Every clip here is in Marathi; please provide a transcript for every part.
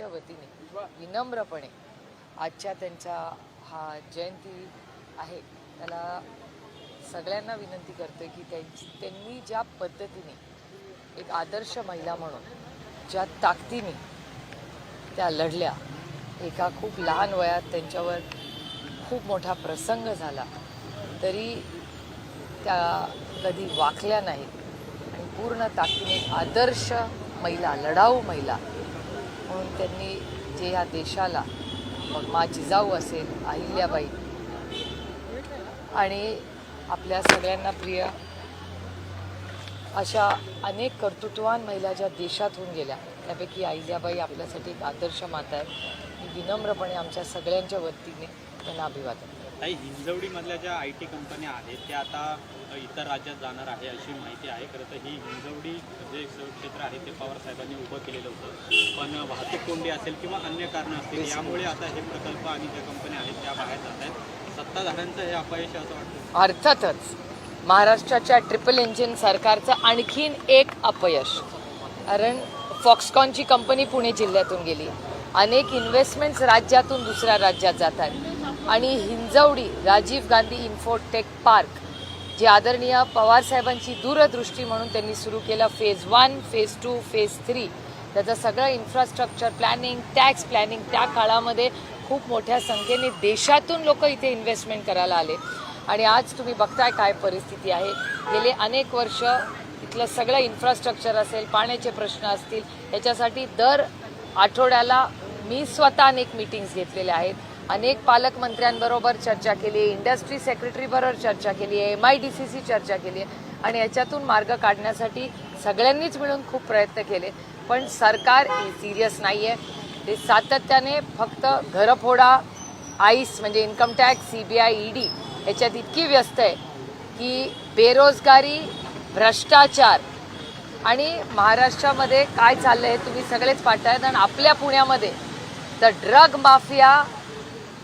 सगळ्यांच्या वतीने विनम्रपणे आजच्या त्यांचा हा जयंती आहे. त्याला सगळ्यांना विनंती करते की त्यांची त्यांनी ज्या पद्धतीने एक आदर्श महिला म्हणून ज्या ताकदीने त्या लढल्या एका खूप लहान वयात त्यांच्यावर खूप मोठा प्रसंग झाला तरी त्या कधी वाकल्या नाहीत. आणि पूर्ण ताकदीने आदर्श महिला लढाऊ महिला म्हणून त्यांनी जे ह्या देशाला मग मा जिजाऊ असेल अहिल्याबाई आणि आपल्या सगळ्यांना प्रिय अशा अनेक कर्तृत्ववान महिला ज्या देशात होऊन गेल्या त्यापैकी अहिल्याबाई आपल्यासाठी एक आदर्श माता आहे मी विनम्रपणे आमच्या सगळ्यांच्या वतीने त्यांना अभिवादन काही हिंजवडीमधल्या ज्या आय टी कंपन्या आहेत त्या आता इतर राज्यात जाणार आहे अशी माहिती आहे. खरं तर ही हिंजवडी जे क्षेत्र आहे ते पवार साहेबांनी उभं केलेलं होतं. पण वाहतूक कोंडी असेल किंवा अन्य कारणं असतील यामुळे आता हे प्रकल्प आणि ज्या कंपन्या आहेत त्या बाहेर जात आहेत. सत्ताधाऱ्यांचं हे अपयश असं वाटतं. अर्थातच महाराष्ट्राच्या ट्रिपल इंजिन सरकारचं आणखीन एक अपयश. कारण फॉक्सकॉनची कंपनी पुणे जिल्ह्यातून गेली. अनेक इन्व्हेस्टमेंट्स राज्यातून दुसऱ्या राज्यात जात आहेत. आणि हिंजवडी राजीव गांधी इन्फोटेक पार्क जे आदरणीय पवारसाहेबांची दूरदृष्टी म्हणून त्यांनी सुरू केलं phase one phase two phase three त्याचं सगळं इन्फ्रास्ट्रक्चर प्लॅनिंग टॅक्स प्लॅनिंग त्या काळामध्ये खूप मोठ्या संख्येने देशातून लोक इथे इन्व्हेस्टमेंट करायला आले. आणि आज तुम्ही बघताय काय परिस्थिती आहे. गेले अनेक वर्ष इथलं सगळं इन्फ्रास्ट्रक्चर असेल पाण्याचे प्रश्न असतील याच्यासाठी दर आठवड्याला मी स्वतः अनेक मीटिंग्स घेतलेल्या आहेत. अनेक पालकमंत्र्यांबरोबर चर्चा केली आहे इंडस्ट्री सेक्रेटरीबरोबर चर्चा केली आहे M I D C C चर्चा केली आहे आणि याच्यातून मार्ग काढण्यासाठी सगळ्यांनीच मिळून खूप प्रयत्न केले. पण सरकार सिरियस नाही आहे ते सातत्याने फक्त घरफोडा आईस म्हणजे income tax C B I E D ह्याच्यात इतकी व्यस्त आहे की बेरोजगारी भ्रष्टाचार आणि महाराष्ट्रामध्ये काय चाललं आहे तुम्ही सगळेच पाहतायत आणि आपल्या पुण्यामध्ये तर ड्रग माफिया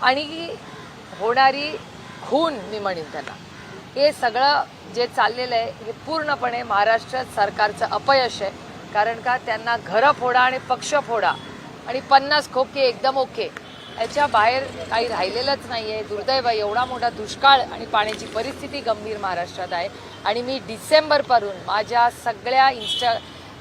आणि होणारी खून मी म्हणेन त्यांना. हे सगळं जे चाललेलं आहे हे पूर्णपणे महाराष्ट्र सरकारचं अपयश आहे. कारण का त्यांना घरं फोडा आणि पक्ष फोडा आणि पन्नास खोके एकदम ओके. याच्या बाहेर काही राहिलेलंच नाही आहे दुर्दैव आहे. एवढा मोठा दुष्काळ आणि पाण्याची परिस्थिती गंभीर महाराष्ट्रात आहे. आणि मी डिसेंबरपासून माझ्या सगळ्या इन्स्टा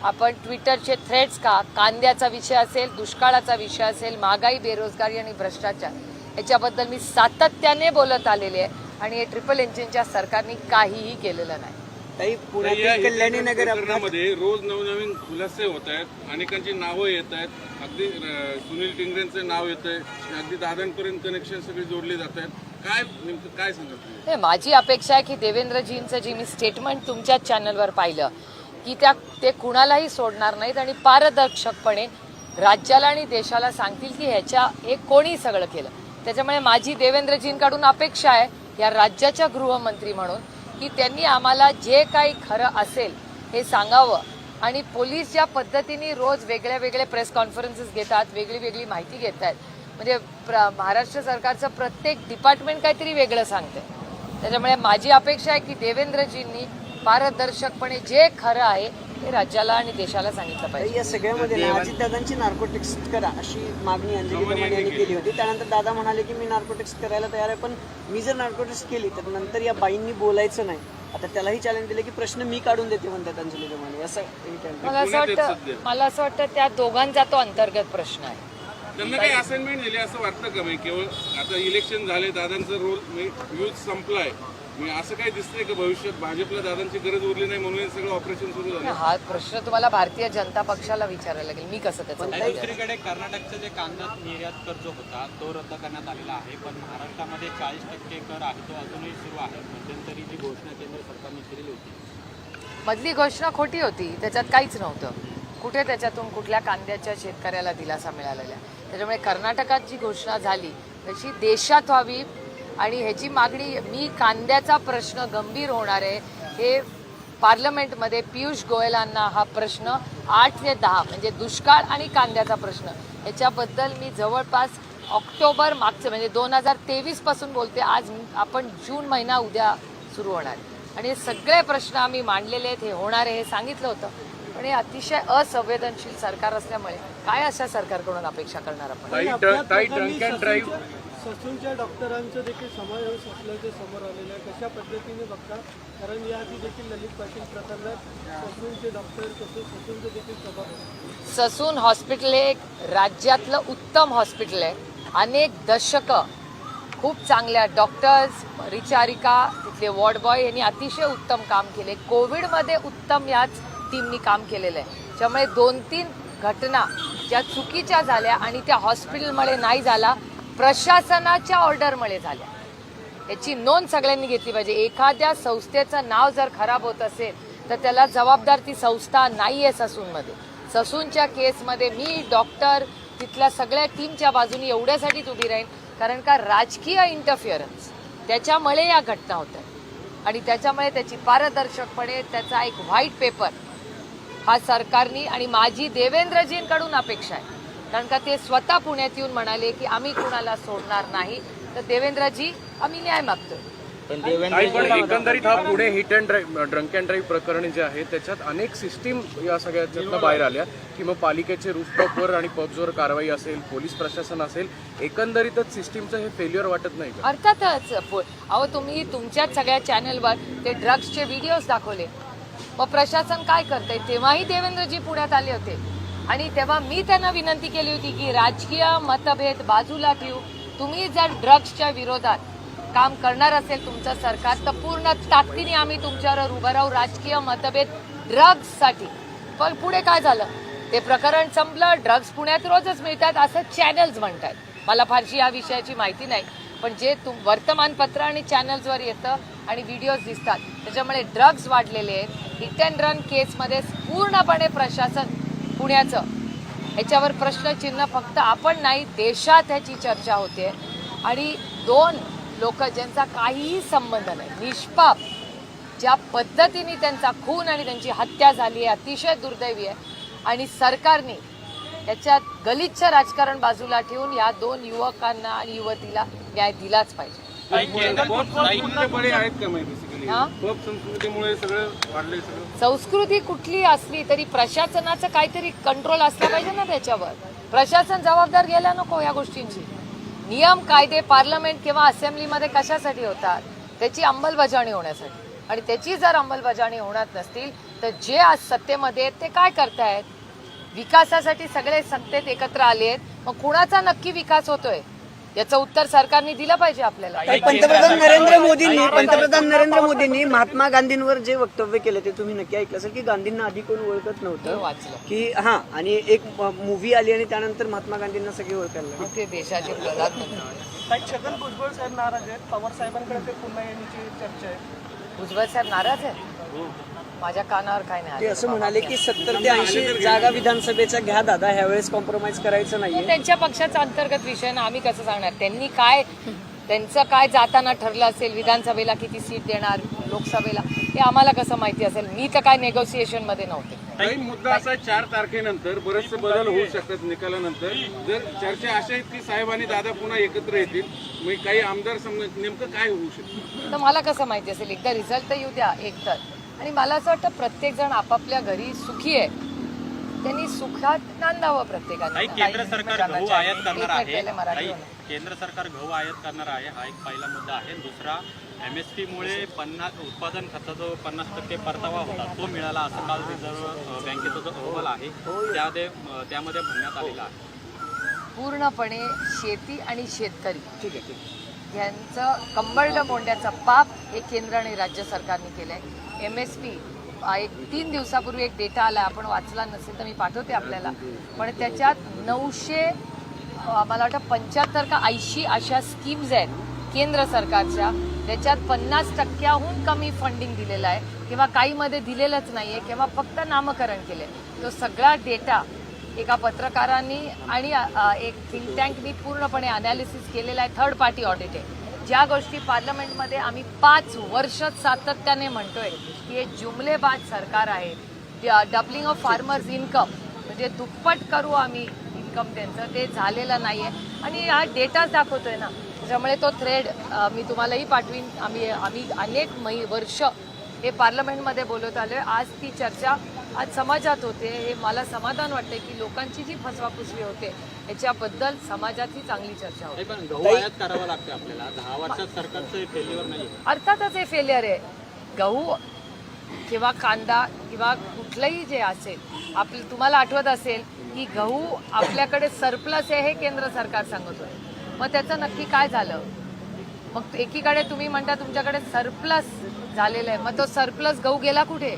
आपण ट्विटरचे थ्रेड्स का कांद्याचा विषय असेल दुष्काळाचा विषय असेल महागाई बेरोजगारी आणि भ्रष्टाचार याच्याबद्दल मी सातत्याने बोलत आलेले आहे आणि हे ट्रिपल इंजिनच्या सरकारने काहीही केलेलं नाही. ताई या पुण्यातील कल्याणी नगर अपघात प्रकरणामध्ये रोज नवनवीन खुलासे होत आहेत. अनेकांची नावं येत आहेत. अगदी अं, सुनील टिंगरेंचं नाव येत आहे. अगदी दादांपर्यंत कनेक्शन सगळे जोडले जात आहेत. काय नेमकं काय सांगा तुम्ही? नाही, माझी अपेक्षा आहे की देवेंद्रजींचं जे मी स्टेटमेंट तुमच्याच चॅनलवर पाहिलं की त्या ते कुणालाही सोडणार नाहीत आणि पारदर्शकपणे राज्याला आणि देशाला सांगतील की ह्याच्या हे कोणी सगळं केलं? त्याच्यामुळे माझी देवेंद्रजींकडून अपेक्षा आहे या राज्याच्या गृहमंत्री म्हणून की त्यांनी आम्हाला जे काही खरं असेल हे सांगावं. आणि पोलीस ज्या पद्धतीने रोज वेगळ्या वेगळ्या प्रेस कॉन्फरन्सेस घेतात वेगळी वेगळी माहिती घेत आहेत म्हणजे प्र महाराष्ट्र सरकारचं प्रत्येक डिपार्टमेंट काहीतरी वेगळं सांगते त्याच्यामुळे माझी अपेक्षा आहे की देवेंद्रजींनी पारदर्शकपणे जे खरं आहे ते राज्याला आणि देशाला सांगितलं पाहिजे. या सगळ्यामध्ये ना अजितदादांची नार्कोटिक्स करा अशी मागणी अंजली दमानी यांनी केली होती. त्यानंतर दादा म्हणाले की मी नार्कोटिक्स करायला तयार आहे पण मी जर नार्कोटिक्स केली तर नंतर या बाईंनी बोलायचं नाही. आता त्यालाही चॅलेंज दिले की प्रश्न मी काढून देते म्हणतात अंजली दमानी असं हे. मला असं वाटतं मला असं वाटतं त्या दोघांचा तो अंतर्गत प्रश्न आहे. त्यांना काही असाइनमेंट दिली असं वाटतं का? म्हणजे केवळ आता इलेक्शन झाले दादांचा रोल यूज संपलाय. असं काही दिसतंय का भविष्यात भाजपला दादांची गरज उरली नाही म्हणून हे सगळं ऑपरेशन सुरू झालं? हा प्रश्न तुम्हाला भारतीय जनता पक्षाला विचारायला लागेल. मी कसं त्याचं उत्तर आणि देणार? दुसरीकडे कर्नाटकचा जे कांदा निर्यात कर जो होता तो रद्द करण्यात आलेला आहे. पण महाराष्ट्रामध्ये चाळीस टक्के कर आहे तो अजूनही सुरू आहे. मध्यंतरी जी घोषणा केंद्र सरकारने केलेली होती. मधली घोषणा खोटी होती. त्याच्यात काहीच नव्हतं. कुठे त्याच्यातून कुठल्या कांद्याच्या शेतकऱ्याला दिलासा मिळालेला? त्याच्यामुळे कर्नाटकात जी घोषणा झाली तशी देशात व्हावी आणि ह्याची मागणी मी कांद्याचा प्रश्न गंभीर होणार आहे. हे पार्लमेंटमध्ये पियुष गोयलांना हा प्रश्न आठ ते दहा म्हणजे दुष्काळ आणि कांद्याचा प्रश्न याच्याबद्दल मी जवळपास ऑक्टोबर मागचं म्हणजे दोन हजार तेवीसपासून बोलते आज आपण जून महिना उद्या सुरू होणार. आहे. आणि हे सगळे प्रश्न आम्ही मांडलेले आहेत हे होणार आहे हे सांगितलं होतं. पण पण हे अतिशय असंवेदनशील सरकार असल्यामुळे काय अशा सरकारकडून अपेक्षा करणार आपण? ससूनच्या डॉक्टरांचं देखील समावेश असल्याचे समोर आलेलं आहे. कशा पद्धतीने बघता? कारण याआधी देखील ललित पाटील प्रकरणात ससूनचे डॉक्टर तसेच ससूनचे देखील सभा ससून हॉस्पिटल हे एक राज्यातलं उत्तम हॉस्पिटल आहे. अनेक दशकं खूप चांगल्या डॉक्टर्स रिचारिका तिथले वॉर्ड बॉय यांनी अतिशय उत्तम काम केले. कोविडमध्ये उत्तम याच टीमनी काम केलेलं आहे. त्यामुळे दोन तीन घटना ज्या चुकीच्या झाल्या आणि त्या हॉस्पिटलमुळे नाही झाला प्रशासनाच्या ऑर्डरमुळे झाल्या. याची नोंद सगळ्यांनी घेतली पाहिजे. एखाद्या संस्थेचं नाव जर खराब होत असेल तर त्याला जबाबदार ती संस्था नाही आहे ससूनमध्ये. ससूनच्या केसमध्ये मी डॉक्टर तिथल्या सगळ्या टीमच्या बाजूने एवढ्यासाठीच उभी राहीन कारण का राजकीय इंटरफिअरन्स त्याच्यामुळे या घटना होत आहेत. आणि त्याच्यामुळे त्याची पारदर्शकपणे त्याचा एक व्हाईट पेपर हा सरकारनी आणि माझी देवेंद्रजींकडून अपेक्षा आहे. कारण का ते स्वतः पुण्यात येऊन म्हणाले की आम्ही कुणाला सोडणार नाही. तर देवेंद्रजी आम्ही न्याय मागतोय. पण एकंदरीत हा Pune hit and drive drunk and drive प्रकरण जे आहे त्याच्यात अनेक सिस्टीम या सगळ्याच्यातनं बाहेर आल्या की मग पालिकेचे रूफटॉपवर आणि पब्सवर कारवाई असेल पोलीस प्रशासन असेल एकंदरीतच सिस्टीमचं हे फेल्युअर वाटत नाही का? अर्थातच अहो तुम्ही तुमच्याच सगळ्या चॅनलवर ते ड्रग्सचे व्हिडिओज दाखवले. मग प्रशासन काय करतंय? तेव्हाही देवेंद्रजी पुण्यात आले होते. आणि तेव्हा मी त्यांना विनंती केली होती की राजकीय मतभेद बाजूला ठेवू. तुम्ही जर ड्रग्सच्या विरोधात काम करणार असेल तुमचं सरकार तर पूर्ण ताकदीने आम्ही तुमच्यावर उभं राहू. राजकीय मतभेद ड्रग्ससाठी पण पुढे काय झालं? ते प्रकरण संपलं. ड्रग्स पुण्यात रोजच मिळतात असं चॅनल्स म्हणतात. मला फारशी या विषयाची माहिती नाही पण जे तुम वर्तमानपत्र आणि चॅनल्सवर येतं आणि व्हिडिओज दिसतात त्याच्यामुळे ड्रग्ज वाढलेले आहेत. हिट अँड रन केसमध्ये पूर्णपणे प्रशासन पुण्याचं. ह्याच्यावर प्रश्नचिन्ह फक्त आपण नाही देशात ह्याची चर्चा होते. आणि दोन लोक ज्यांचा काहीही संबंध नाही निष्पाप ज्या पद्धतीने त्यांचा खून आणि त्यांची हत्या झाली आहे अतिशय दुर्दैवी आहे. आणि सरकारने याच्यात गलिच्छ राजकारण बाजूला ठेवून या दोन युवकांना आणि युवतीला न्याय दिलाच पाहिजे. बळे आहेत का माहिती बेसिकली? पब संस्कृतीमुळे सगळं वाढलंय सगळं. संस्कृती कुठली असली तरी प्रशासनाचं काहीतरी कंट्रोल असला पाहिजे ना त्याच्यावर. प्रशासन जबाबदार घ्यायला नको या गोष्टींची. नियम कायदे पार्लमेंट किंवा असेंब्लीमध्ये कशासाठी होतात? त्याची अंमलबजावणी होण्यासाठी. आणि त्याची जर अंमलबजावणी होणार नसतील तर जे आज सत्तेमध्ये आहेत ते काय करतायत? विकासासाठी सगळे सत्तेत एकत्र आले आहेत मग कुणाचा नक्की विकास होतोय? याचं उत्तर सरकारने दिलं पाहिजे आपल्याला. पंतप्रधान नरेंद्र मोदींनी पंतप्रधान नरेंद्र मोदींनी महात्मा गांधींवर जे वक्तव्य केलं ते तुम्ही नक्की ऐकलं असेल की गांधींना आधी कोण ओळखत हे नव्हतं वाचलं. की हा आणि एक मूवी आली आणि त्यानंतर महात्मा गांधींना सगळे ओळखायला ते देशाचे प्रधानमंत्री छगन भुजबळ साहेब नाराज आहेत. पवार साहेबांकडे ते पुन्हा येण्याची चर्चा आहे. भुजबळ साहेब नाराज आहे माझ्या कानावर काय नाही ते आलं. असं म्हणाले की सत्तर ते ऐंशी जागा विधानसभेच्या घ्या दादा. ह्यावेळेस कॉम्प्रोमाइज करायचं तो नाहीये त्यांच्या पक्षाचा अंतर्गत विषय ना आम्ही कसं सांगणार? त्यांनी काय त्यांचं काय जाताना ठरलं असेल विधानसभेला किती सीट देणार लोकसभेला हे आम्हाला कसं माहिती असेल? मी तर काय नेगोसिएशनमध्ये नव्हते. काही मुद्दा असा आहे, चार तारखेनंतर बरेचसे बदल होऊ शकतात निकालानंतर. जर चर्चा अशा आहेत की साहेब आणि दादा पुन्हा एकत्र येतील मग काही आमदार समज नेमकं काय होऊ शकतं? तर मला कसं माहिती असेल? एकदा रिझल्ट तर येऊ द्या एक तर. आणि मला असं वाटतं प्रत्येक जण आपापल्या घरी सुखी आहे. त्यांनी सुखात नांदावं प्रत्येकाने. केंद्र सरकार गहू आयात आहे. करणार आहे. केंद्र सरकार गहू आयात करणार आहे हा एक पहिला मुद्दा आहे. दुसरा एम एस मुळे पन्नास उत्पादन खर्चाचा जो पन्नास टक्के परतावा होता. तो मिळाला असं काल रिझर्व्ह बँकेचा जो अहवाल आहे त्यामध्ये त्यामध्ये म्हणण्यात आलेला आहे. पूर्णपणे शेती आणि शेतकरी ठीक आहे यांचं कंबरड मोंड्याचा पाप हे केंद्र आणि राज्य सरकारने केलंय. एम एस पी एक तीन दिवसापूर्वी एक डेटा आला आपण वाचला नसेल तर मी पाठवते आपल्याला. पण त्याच्यात नऊशे मला वाटतं पंच्याहत्तर का ऐंशी अशा स्कीम्स आहेत केंद्र सरकारच्या त्याच्यात पन्नास टक्क्याहून कमी फंडिंग दिलेलं आहे. किंवा काहीमध्ये दिलेलंच नाही आहे किंवा फक्त नामकरण केले तो सगळा डेटा एका पत्रकारांनी आणि एक थिंक टँकनी पूर्णपणे अनालिसिस केलेला आहे. थर्ड पार्टी ऑडिट आहे. ज्या गोष्टी पार्लमेंटमध्ये आम्ही पाच वर्ष सातत्याने म्हणतोय की हे जुमलेबाज सरकार आहे. डबलिंग ऑफ फार्मर्स इन्कम म्हणजे दुप्पट करू आम्ही इन्कम त्यांचं. ते झालेलं नाही आहे आणि हा डेटाच दाखवतोय ना त्याच्यामुळे तो थ्रेड मी तुम्हालाही पाठवीन. आम्ही आम्ही अनेक मै वर्ष हे पार्लमेंटमध्ये बोलत आलो आज ती चर्चा आज समाजात होते. हे मला समाधान वाटते की लोकांची जी फसवाफुसवी होते याच्याबद्दल समाजात ही चांगली चर्चा होते. पण गहू आयात करावा लागते आपल्याला. दहा वर्षात सरकारचं फेल्युअर नाही अर्थातच हे फेलियर आहे. गहू किंवा कांदा किंवा कुठलंही जे असेल आपलं तुम्हाला आठवत असेल की गहू आपल्याकडे सरप्लस आहे हे केंद्र सरकार सांगत होतं मग त्याचं नक्की काय झालं? मग एकीकडे तुम्ही म्हणता तुमच्याकडे सरप्लस झालेलं आहे. मग तो सरप्लस गहू गेला कुठे?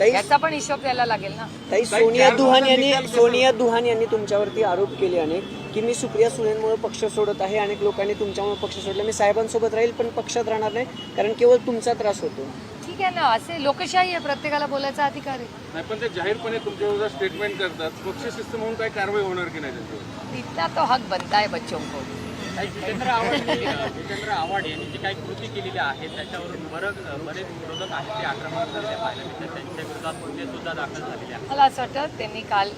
ताई याचा पण हिशोब द्यायला लागेल ना. ताई सोनिया दुहान यांनी सोनिया दुहान यांनी तुमच्यावरती आरोप केले अनेक की मी सुप्रिया सुळेंमुळे पक्ष सोडत आहे अनेक लोकांनी तुमच्यामुळे पक्ष सोडला. मी साहेबांसोबत राहील पण पक्षात राहणार नाही कारण केवळ तुमचा त्रास होतो. ठीक आहे ना असे लोकशाही आहे प्रत्येकाला बोलायचा अधिकार आहे. नाही पण ते जाहीरपणे तुमच्या स्टेटमेंट करतात पक्ष शिस्त म्हणून काही कारवाई होणार की नाही त्यांच्यावर? इतना तो हक बनता है बच्चों को. जितेंद्र आव्हाड जितेंद्र आव्हाड यांनी जी काही कृती केलेली आहे त्याच्यावरून बरं बरेच विरोधक आहेत ते आक्रमक झालेले पाहायला मिळतात त्यांच्या विरोधात गुन्हे सुद्धा दाखल झालेले आहेत. मला असं वाटतं त्यांनी काल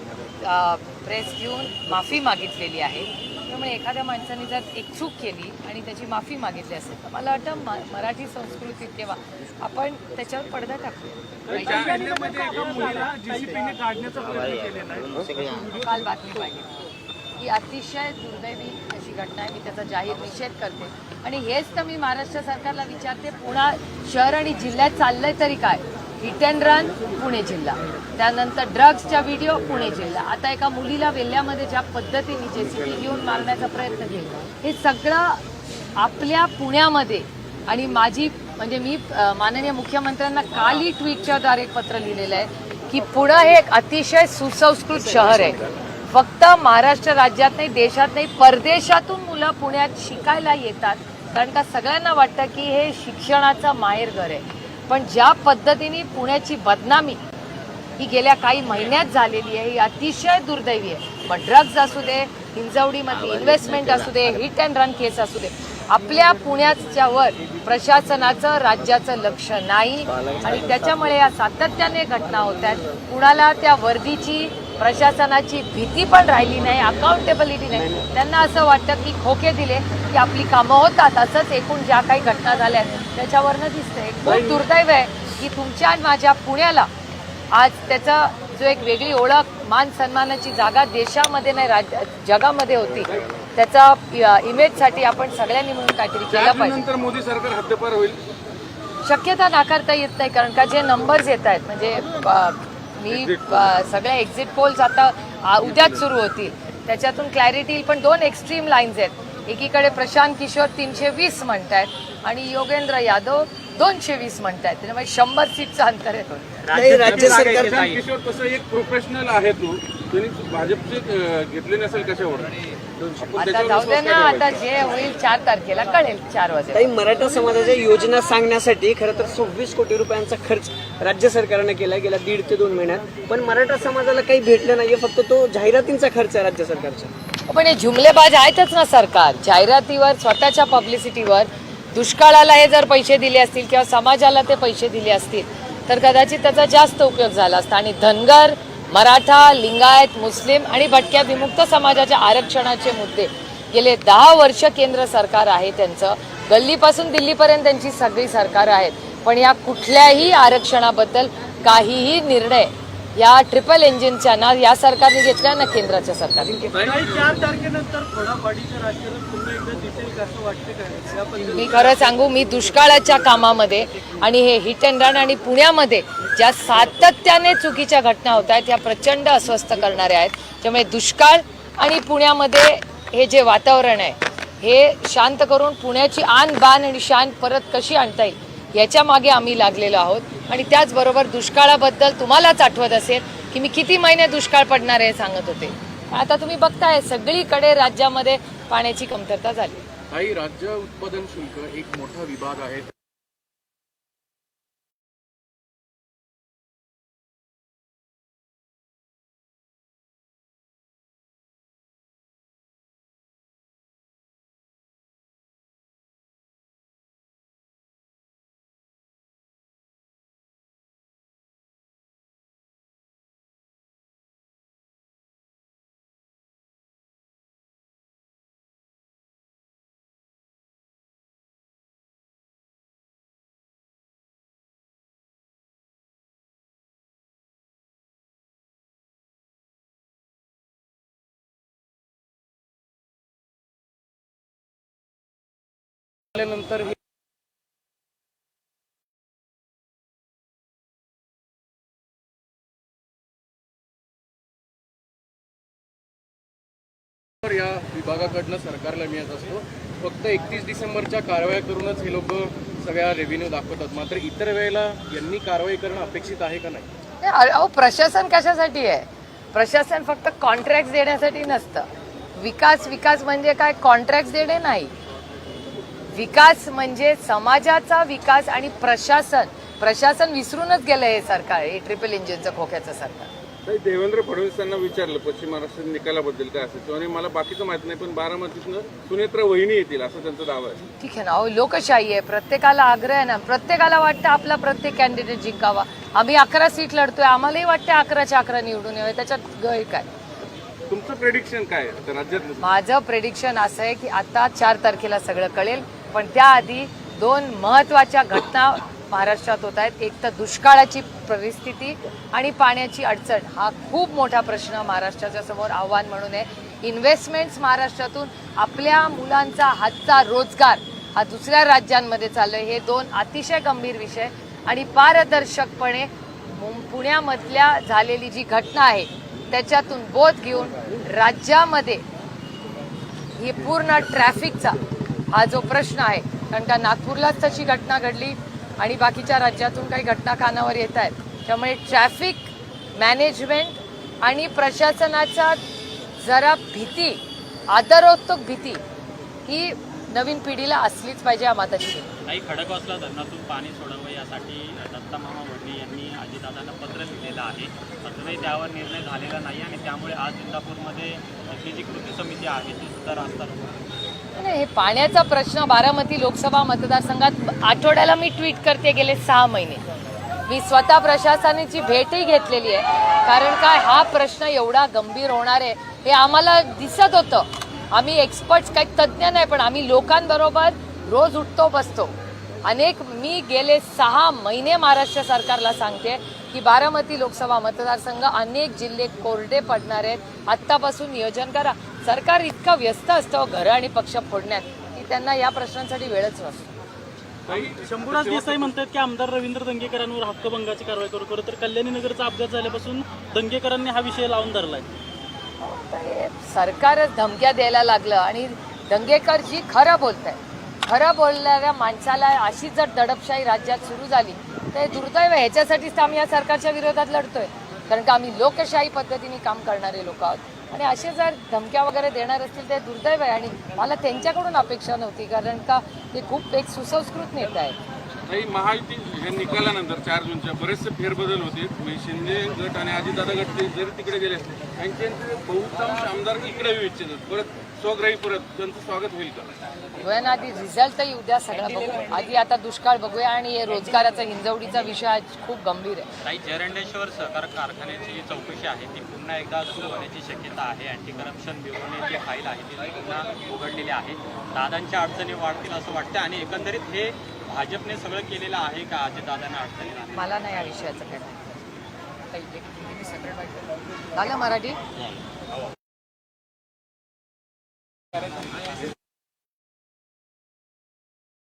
प्रेस घेऊन माफी मागितलेली आहे. त्यामुळे एखाद्या माणसाने जर एक चूक केली आणि त्याची माफी मागितली असेल तर मला वाटतं मराठी संस्कृतीत तेव्हा आपण त्याच्यावर पडदा टाकतो काल बातमी पाहिली. ही अतिशय दुर्दैवी अशी घटना आहे मी त्याचा जाहीर निषेध करते. आणि हेच तर मी महाराष्ट्र सरकारला विचारते पुणा शहर आणि जिल्ह्यात चाललंय तरी काय? हिट अँड रन पुणे जिल्हा. त्यानंतर ड्रग्सच्या व्हिडिओ पुणे जिल्हा. आता एका मुलीला वेल्ल्यामध्ये ज्या पद्धतीने जेसीबी घेऊन मारण्याचा प्रयत्न केला हे सगळं आपल्या पुण्यामध्ये. आणि माझी म्हणजे मी माननीय मुख्यमंत्र्यांना कालही ट्विटच्याद्वारे एक पत्र लिहिलेलं आहे की पुणे हे एक अतिशय सुसंस्कृत शहर आहे. फक्त महाराष्ट्र राज्यात नाही देशात नाही परदेशातून मुलं पुण्यात शिकायला येतात. कारण का सगळ्यांना वाटतं की हे शिक्षणाचं माहेरघर आहे. पण ज्या पद्धतीने पुण्याची बदनामी ही गेल्या काही महिन्यात झालेली आहे ही अतिशय दुर्दैवी आहे. मग ड्रग्ज असू दे हिंजवडीमध्ये इन्व्हेस्टमेंट असू दे हिट अँड रन केस असू दे आपल्या पुण्याच्या वर प्रशासनाचं राज्याचं लक्ष नाही. आणि त्याच्यामुळे या सातत्याने घटना होत आहेत. कुणाला त्या वर्दीची प्रशासनाची भीती पण राहिली नाही अकाउंटेबिलिटी नाही. त्यांना असं वाटतं की खोके दिले की आपली कामं होतात असंच एकूण ज्या काही घटना झाल्या त्याच्यावरनं दिसतंय. खूप दुर्दैव आहे की तुमच्या आणि माझ्या पुण्याला आज त्याचा जो एक वेगळी ओळख मान सन्मानाची जागा देशामध्ये नाही राज्य जगामध्ये होती. त्याचा इमेजसाठी आपण सगळ्यांनी म्हणून काहीतरी केलं पाहिजे. मोदी सरकार हद्दपार होईल. शक्यता नाकारता येत नाही कारण का जे नंबर्स येत आहेत म्हणजे मी सगळ्या एक्झिट पोल्स आता उद्याच सुरू होतील. त्याच्यातून क्लॅरिटी येईल पण दोन एक्स्ट्रीम लाईन्स आहेत. एकीकडे प्रशांत किशोर तीनशे वीस म्हणतायत आणि योगेंद्र यादव दोनशे वीस म्हणतायत. त्याच्यामुळे शंभर सीटचं अंतर आहे. ताई, राज्य सरकार प्रशांत किशोर तसं एक प्रोफेशनल आहे तू. त्यांनी भाजपचे अं, घेतले नसेल कशावर? आपण आता त्याच्यावर जाऊ दे विश्वास ना काय आता जे होईल चार तारखेला कळेल चार ताई मराठा समाजाच्या योजना सांगण्यासाठी खरं तर सव्वीस कोटी रुपयांचा खर्च राज्य सरकारने केला गेल्या दीड ते दोन महिन्यात. पण मराठा समाजाला काही भेटलं नाहीये फक्त तो जाहिरातींचा खर्च आहे राज्य सरकारचा. पण हे जुमलेबाज आहेतच ना सरकार. जाहिरातीवर स्वतःच्या पब्लिसिटीवर दुष्काळाला हे जर पैसे दिले असतील किंवा समाजाला ते पैसे दिले असतील तर कदाचित त्याचा जास्त उपयोग झाला असता. आणि धनगर मराठा लिंगायत मुस्लिम आणि भटक्या विमुक्त समाजाच्या आरक्षणाचे मुद्दे. गेले दहा वर्ष केंद्र सरकार आहे त्यांचं. गल्लीपासून दिल्लीपर्यंत त्यांची सगळी सरकार आहेत. पण या कुठल्याही आरक्षणाबद्दल काहीही निर्णय या ट्रिपल इंजिनच्या ना या सरकारने घेतल्या ना केंद्राच्या सरकारने मी खरं सांगू मी दुष्काळाच्या कामामध्ये आणि हे हिट अँड रन आणि पुण्यामध्ये ज्या सातत्याने चुकीच्या घटना होत आहेत ह्या प्रचंड अस्वस्थ करणाऱ्या आहेत त्यामुळे दुष्काळ आणि पुण्यामध्ये हे जे वातावरण आहे हे शांत करून पुण्याची आन बान आणि शान परत कशी आणता येईल? याच्या मागे आम्ही लागलेलो आहोत. आणि त्याचबरोबर दुष्काळाबद्दल तुम्हालाच आठवत असेल की मी किती महिने दुष्काळ पडणार आहे सांगत होते. आता तुम्ही बघताय सगळीकडे राज्यामध्ये पाण्याची कमतरता झाली. काही राज्य उत्पादन शुल्क एक मोठा विभाग आहे. आल्यानंतर या विभागाकडनं सरकारला मिळत असतो. फक्त एकतीस डिसेंबरच्या कारवाया करूनच हे लोक सगळ्या रेव्हेन्यू दाखवतात. मात्र इतर वेळेला यांनी कारवाई करणं अपेक्षित आहे का नाही? अरे, अहो प्रशासन कशासाठी आहे? प्रशासन फक्त कॉन्ट्रॅक्ट देण्यासाठी नसतं. विकास विकास म्हणजे काय? कॉन्ट्रॅक्ट देणे नाही. विकास म्हणजे समाजाचा विकास आणि प्रशासन. प्रशासन विसरूनच गेलं हे सरकार हे ट्रिपल इंजिनचं खोक्याचं सरकार. देवेंद्र फडणवीसांना विचारलं पश्चिम महाराष्ट्र निकालाबद्दल काय असेल? तेव्हा मला बाकीचं माहीत नाही पण बारामतीतनं सुनेत्रा वहिनी येतील असं त्यांचा दावा आहे. ठीक आहे ना अहो लोकशाही आहे. प्रत्येकाला आग्रह आहे ना प्रत्येकाला वाटतं आपला प्रत्येक कॅन्डिडेट जिंकावा. आम्ही अकरा सीट लढतोय आम्हालाही वाटतं अकराच्या अकरा निवडून यावे त्याच्यात गैर काय? तुमचं प्रेडिक्शन काय आहे? राज्यात माझं प्रेडिक्शन असं आहे की आता चार तारखेला सगळं कळेल. पण त्याआधी दोन महत्त्वाच्या घटना महाराष्ट्रात होत आहेत. एक तर दुष्काळाची परिस्थिती आणि पाण्याची अडचण. हा खूप मोठा प्रश्न महाराष्ट्राच्या समोर आव्हान म्हणून आहे. इन्व्हेस्टमेंट्स महाराष्ट्रातून आपल्या मुलांचा हातचा रोजगार हा दुसऱ्या राज्यांमध्ये चाललोय. हे दोन अतिशय गंभीर विषय आणि पारदर्शकपणे पुण्यामधल्या झालेली जी घटना आहे त्याच्यातून बोध घेऊन राज्यामध्ये हे पूर्ण ट्रॅफिकचा हा जो प्रश्न आहे कारण का नागपूरलाच तशी घटना घडली आणि बाकीच्या राज्यातून काही घटना कानावर येत आहेत. त्यामुळे ट्रॅफिक मॅनेजमेंट आणि प्रशासनाचा जरा भीती आदरोत्तक भीती ही नवीन पिढीला असलीच पाहिजे या माताची. भीती. काही खडकवासला धरणातून पाणी सोडावं यासाठी दत्ता मामा वडणे यांनी आजीदादांना पत्र लिहिलेलं आहे. अजूनही त्यावर निर्णय झालेला नाही आणि त्यामुळे आज इंदापूरमध्ये ही जी कृती समिती आहे ती सुद्धा रास्ता रोको. नाही हे पाण्याचा प्रश्न बारामती लोकसभा मतदारसंघात आठवड्याला मी ट्विट करते गेले सहा महिने. मी स्वतः प्रशासनाची भेटही घेतलेली आहे. कारण काय हा प्रश्न एवढा गंभीर होणार आहे हे आम्हाला दिसत होतं. आम्ही एक्सपर्ट्स काही तज्ज्ञ नाही पण आम्ही लोकांबरोबर रोज उठतो बसतो. अनेक मी गेले सहा महिने महाराष्ट्र सरकारला सांगते की बारामती लोकसभा मतदारसंघ अनेक जिल्हे कोरडे पडणार आहेत. आत्तापासून नियोजन करा. सरकार इतकं व्यस्त असतं घरं आणि पक्ष फोडण्यात की त्यांना या प्रश्नांसाठी वेळच नसतो. शंभूराज देसाई म्हणतात की आमदार रवींद्र दंगेकरांवर हक्कभंगाची कारवाई करू. करू तर कल्याणी नगरचा अपघात झाल्यापासून दंगेकरांनी हा विषय लावून धरलाय. हे सरकारच धमक्या द्यायला लागलं आणि दंगेकर जी खरं बोलत आहे खरं बोलणाऱ्या माणसाला अशी जर दडपशाही राज्यात सुरू झाली तर हे दुर्दैव ह्याच्यासाठीच तर आम्ही या सरकारच्या विरोधात लढतोय. कारण का आम्ही लोकशाही पद्धतीने काम करणारे लोक आहोत. आणि असे जर धमक्या वगैरे देणार असतील ते दुर्दैव आहे. आणि मला त्यांच्याकडून अपेक्षा नव्हती कारण का ते खूप एक सुसंस्कृत नेता आहेत काही महायुती ह्या निकालानंतर चार जूनच्या बरेचसे फेरबदल होते. म्हणजे शिंदे गट आणि अजितदादा गट ते जरी तिकडे गेले असते त्यांचे बहुतांश आमदार इकडे येऊ इच्छितात परत स्वग्राही परत त्यांचं स्वागत होईल का? आधी रिझल्टही उद्या सगळं बघू. आधी आता दुष्काळ बघूया आणि हे रोजगाराचा हिंजवडीचा विषय आज खूप गंभीर आहे. काही जरंडेश्वर सहकार कारखान्याची जी चौकशी आहे ती पुन्हा एकदा सुरू होण्याची शक्यता आहे. अँटी करप्शन ब्युरोने जी फाईल आहे ती पुन्हा उघडलेली आहे. दादांच्या अडचणी वाढतील असं वाटतं आणि एकंदरीत हे भाजपने सगळं केलेलं आहे का? अजितदादांना अडचणी मला नाही या विषयाचं काय? झालं मराठी?